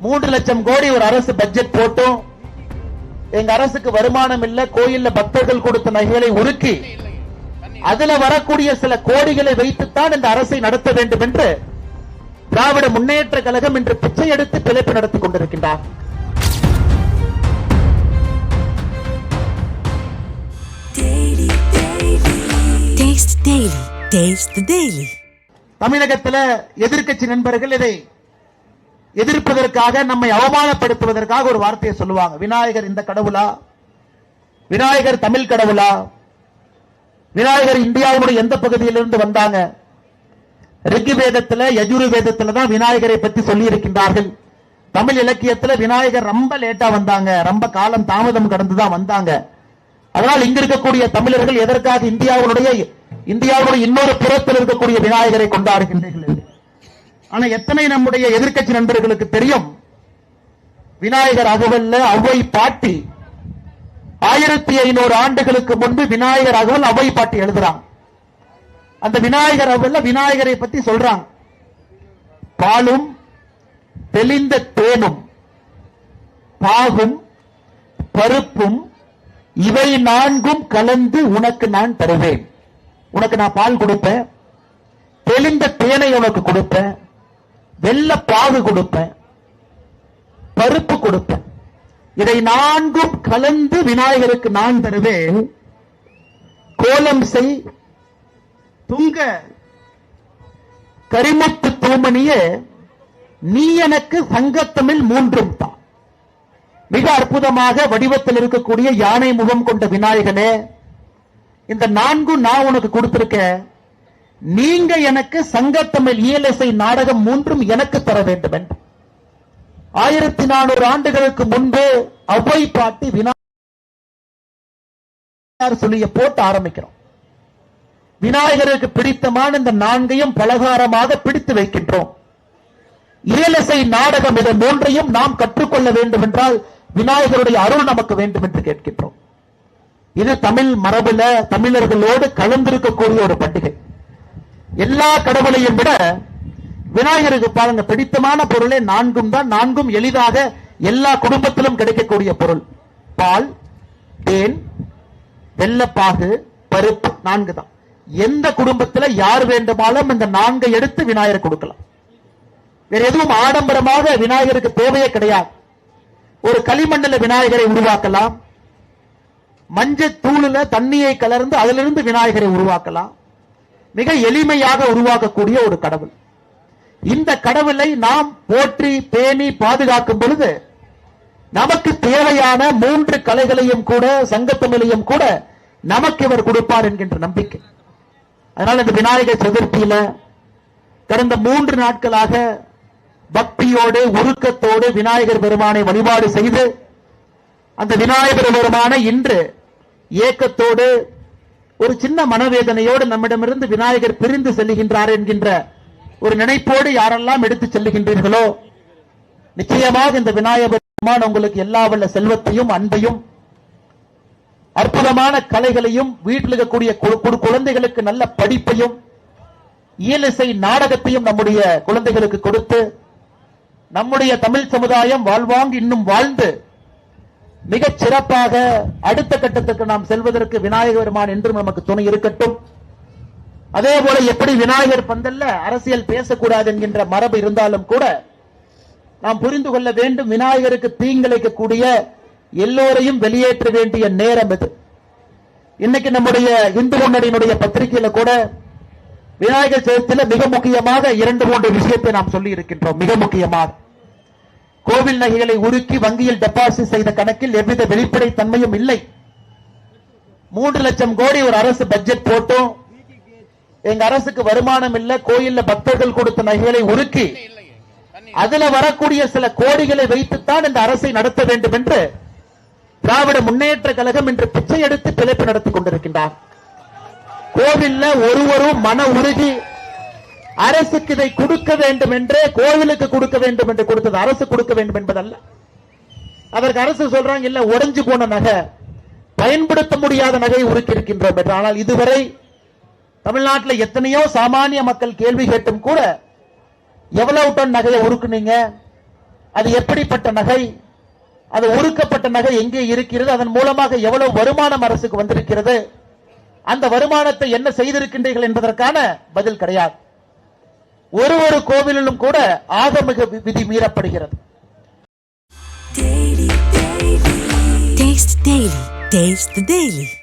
மூன்று லட்சம் கோடி ஒரு அரசு பட்ஜெட் போட்டும். எங்க அரசுக்கு வருமானம் இல்ல கோயில்ல பக்தர்கள் கொடுத்த நகைகளை உருக்கி அதுல வரக்கூடிய சில கோடிகளை வைத்துத்தான் இந்த அரசை நடத்த வேண்டும் என்று திராவிட முன்னேற்ற கழகம் இன்று பிச்சை எடுத்து பிழைப்பு நடத்திக் கொண்டிருக்கின்றார். தமிழகத்துல எதிர்க்கட்சி நண்பர்கள் இதை எதிர்ப்பதற்காக நம்மை அவமானப்படுத்துவதற்காக ஒரு வார்த்தையை சொல்லுவாங்க. விநாயகர் இந்த கடவுளா? விநாயகர் தமிழ் கடவுளா? விநாயகர் இந்தியாவினுடைய எந்த பகுதியிலிருந்து வந்தாங்க? ரிக்கு வேதத்துல யஜுரு வேதத்துல தான் விநாயகரை பற்றி சொல்லி இருக்கின்றார்கள் தமிழ் இலக்கியத்துல விநாயகர் ரொம்ப லேட்டா வந்தாங்க. ரொம்ப காலம் தாமதம் கடந்து தான் வந்தாங்க. அதனால் இங்க இருக்கக்கூடிய தமிழர்கள் எதற்காக இந்தியாவுடைய இந்தியாவுடைய இன்னொரு புறத்தில் இருக்கக்கூடிய விநாயகரை கொண்டாடுகின்றீர்கள்? ஆனா எத்தனை நம்முடைய எதிர்க்கட்சி நண்பர்களுக்கு தெரியும்? விநாயகர் அகவல்ல அவ்வை பாட்டி. ஆயிரத்தி ஐநூறு ஆண்டுகளுக்கு முன்பு விநாயகர் அகவல் அவ்வை பாட்டி எழுதுறான் அந்த விநாயகர் அகவல்ல விநாயகரை பத்தி சொல்றான் பாலும் தெளிந்த தேனும் பாகும் பருப்பும் இவை நான்கும் கலந்து உனக்கு நான் தருவேன். உனக்கு நான் பால் கொடுப்பேன். தெளிந்த தேனை உனக்கு கொடுப்பேன். வெள்ள பாகு கொடுப்பேன். பருப்பு கொடுப்பேன். இதை நான்கும் கலந்து விநாயகருக்கு நான் தருவேன். கோலம் செய் துங்க. கரிமுத்து தூமணிய நீ எனக்கு சங்கத்தமிழ் மூன்றும் தான் மிக அற்புதமாக வடிவத்தில் இருக்கக்கூடிய யானை முகம் கொண்ட விநாயகனே இந்த நான்கும் நான் உனக்கு கொடுத்திருக்கேன். நீங்க எனக்கு சங்கத்தமிழ் இயலிசை நாடகம் மூன்றும் எனக்கு தர வேண்டும் என்று. ஆயிரத்தி நானூறு ஆண்டுகளுக்கு முன்பு அவ்வை பாட்டி விநாயகர் சொல்லிய போட்டு ஆரம்பிக்கிறோம். விநாயகருக்கு பிடித்தமான இந்த நான்கையும் பலகாரமாக பிடித்து வைக்கின்றோம். இயலிசை நாடகம் இதை மூன்றையும் நாம் கற்றுக்கொள்ள வேண்டும் என்றால் விநாயகருடைய அருள் நமக்கு வேண்டும் என்று கேட்கின்றோம். இது தமிழ் மரபுல தமிழர்களோடு கலந்திருக்கக்கூடிய ஒரு பண்டிகை. எல்லா கடவுளையும் விட விநாயகருக்கு பாருங்க பிடித்தமான பொருளே நான்கும் தான். நான்கும் எளிதாக எல்லா குடும்பத்திலும் கிடைக்கக்கூடிய பொருள். பால் தேன் வெள்ளப்பாகு பருப்பு நான்கு தான். எந்த குடும்பத்துல யார் வேண்டுமானாலும் இந்த நான்கை எடுத்து விநாயகர் கொடுக்கலாம். வேற எதுவும் ஆடம்பரமாக விநாயகருக்கு தேவையே கிடையாது. ஒரு களிமண்ணில் விநாயகரை உருவாக்கலாம். மஞ்சள் தூளுல தண்ணியை கலர்ந்து அதிலிருந்து விநாயகரை உருவாக்கலாம். மிக எளிமையாக உருவாக்கக்கூடிய ஒரு கடவுள். இந்த கடவுளை நாம் போற்றி பேணி பாதுகாக்கும் பொழுது நமக்கு தேவையான மூன்று கலைகளையும் கூட சங்கத்தமிழையும் கூட நமக்கு இவர் கொடுப்பார் என்கின்ற நம்பிக்கை. அதனால் இந்த விநாயகர் சதுர்த்தியில கடந்த மூன்று நாட்களாக பக்தியோடு உருக்கத்தோடு விநாயகர் பெருமானை வழிபாடு செய்து அந்த விநாயகர் பெருமானை இன்று ஏக்கத்தோடு ஒரு சின்ன மனவேதனையோடு நம்மிடமிருந்து விநாயகர் பிரிந்து செல்லுகின்றார் என்கின்ற ஒரு நினைப்போடு யாரெல்லாம் எடுத்து செல்லுகின்றீர்களோ நிச்சயமாக இந்த விநாயகர் பெருமான் உங்களுக்கு எல்லா வல்ல செல்வத்தையும் அன்பையும் அற்புதமான கலைகளையும் வீட்டில் இருக்கக்கூடிய குழந்தைகளுக்கு நல்ல படிப்பையும் இயலிசை நாடகத்தையும் நம்முடைய குழந்தைகளுக்கு கொடுத்து நம்முடைய தமிழ் சமுதாயம் வாழ்வாங்கு இன்னும் வாழ்ந்து மிகச் சிறப்பாக அடுத்த கட்டத்துக்கு நாம் செல்வதற்கு விநாயகர் பெருமான் என்றும் நமக்கு துணை இருக்கட்டும். அதே போல எப்படி விநாயகர் பந்தல்ல அரசியல் பேசக்கூடாது என்கின்ற மரபு இருந்தாலும் கூட நாம் புரிந்து கொள்ள வேண்டும் விநாயகருக்கு தீங்கிழைக்கக்கூடிய எல்லோரையும் வெளியேற்ற வேண்டிய நேரம் இது. இன்னைக்கு நம்முடைய இந்து முன்னணியினுடைய பத்திரிகையில கூட விநாயகர் சதுர்த்தியில மிக முக்கியமாக இரண்டு மூன்று விஷயத்தை நாம் சொல்லி இருக்கின்றோம் மிக முக்கியமாக. கோவில் நகைகளை உருக்கி வங்கியில் டெபாசிட் செய்த கணக்கில் எவ்வித வெளிப்படை தன்மையும் இல்லை. மூன்று லட்சம் கோடி ஒரு அரசு பட்ஜெட் போட்டோம். எங்க அரசுக்கு வருமானம் இல்ல. கோயில்ல பக்தர்கள் கொடுத்த நகைகளை உருக்கி அதுல வரக்கூடிய சில கோடிகளை வைத்துத்தான் இந்த அரசை நடத்த வேண்டும் என்று திராவிட முன்னேற்ற கழகம் இன்று பிச்சை எடுத்து பிழைப்பு நடத்திக் கொண்டிருக்கின்றார். கோவில்ல ஒருவரும் மன உருகி அரசுக்கு இதை கொடுக்க வேண்டும் என்று கோவிலுக்கு கொடுக்க வேண்டும் என்று கொடுத்தது அரசு கொடுக்க வேண்டும் என்பதல்ல. அதற்கு அரசு சொல்றாங்க இல்ல உடைஞ்சு போன நகை. பயன்படுத்த முடியாத நகை உருக்கியிருக்கின்றோம் என்று. ஆனால் இதுவரை தமிழ்நாட்டில் எத்தனையோ சாமானிய மக்கள் கேள்வி கேட்டும் கூட எவ்வளவு டன் நகையை உருக்குனீங்க? அது எப்படிப்பட்ட நகை? அது உருக்கப்பட்ட நகை எங்கே இருக்கிறது? அதன் மூலமாக எவ்வளவு வருமானம் அரசுக்கு வந்திருக்கிறது? அந்த வருமானத்தை என்ன செய்திருக்கின்றீர்கள் என்பதற்கான பதில் கிடையாது. ஒரு ஒரு கோவிலிலும் கூட ஆகமிக விதி மீறப்படுகிறது. Taste the daily.